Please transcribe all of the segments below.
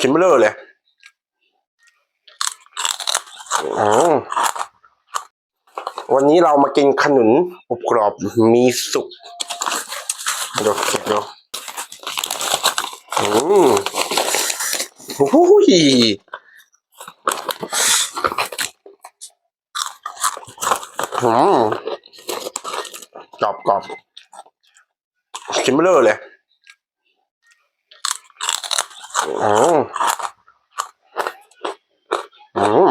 กินไม่เลิกเลยวันนี้เรามากินขนุนอบกรอบมีสุกเดี๋ยวเก็บเดี๋ยวอืมโอ้ยอืมกรอบกรอบกินไม่เลิกเลย อืมอืม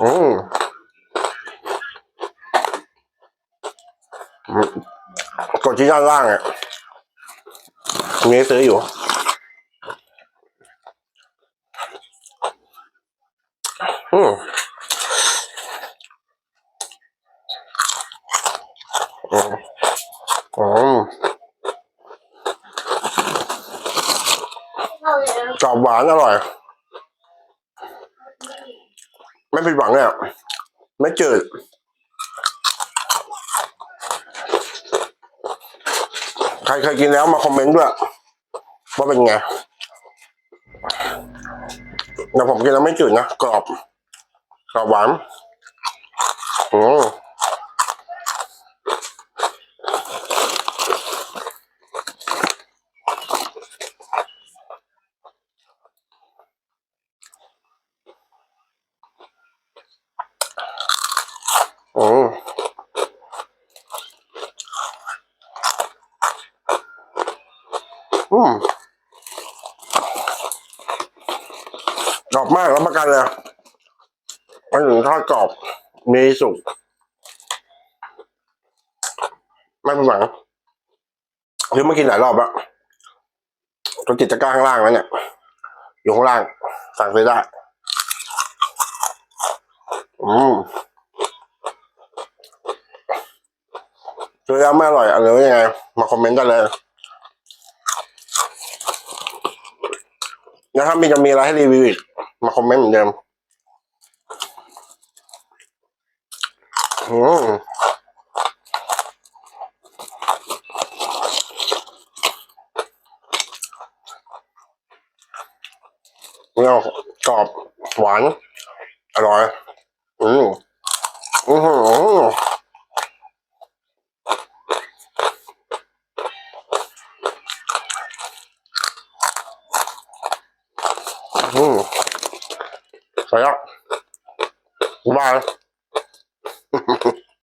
อืมอืมกดที่ด้านล่างอะมีให้ซื้ออยู่ อืมอืม อืมกรอบหวานอร่อย ไม่ผิดหวังเนี่ยไม่จืดใครเคยกินแล้วมาคอมเมนต์ด้วยว่าเป็นไงแต่ผมกินแล้วไม่จืดนะ กรอบ กรอบหวานอืมอืมอืม กรอบมากรับประกันเลยมันถึงทอดกรอบ มีสุกไม่เป็นหวังคือมากินหลายรอบแล้วตัวกิจกาข้างล่างแล้วเนี่ย อยู่ข้างล่าง สั่งซื้อได้ อืมซื้อแล้วไม่อร่อยอะไรยังไง มาคอมเมนต์กันเลย แล้วถ้ามีจะมีอะไรให้รีวิวอีก มาคอมเมนต์เหมือนเดิมอืมเนี่ยกรอบหวาน อร่อย อืมอือหือ อืมไปแล้วบาย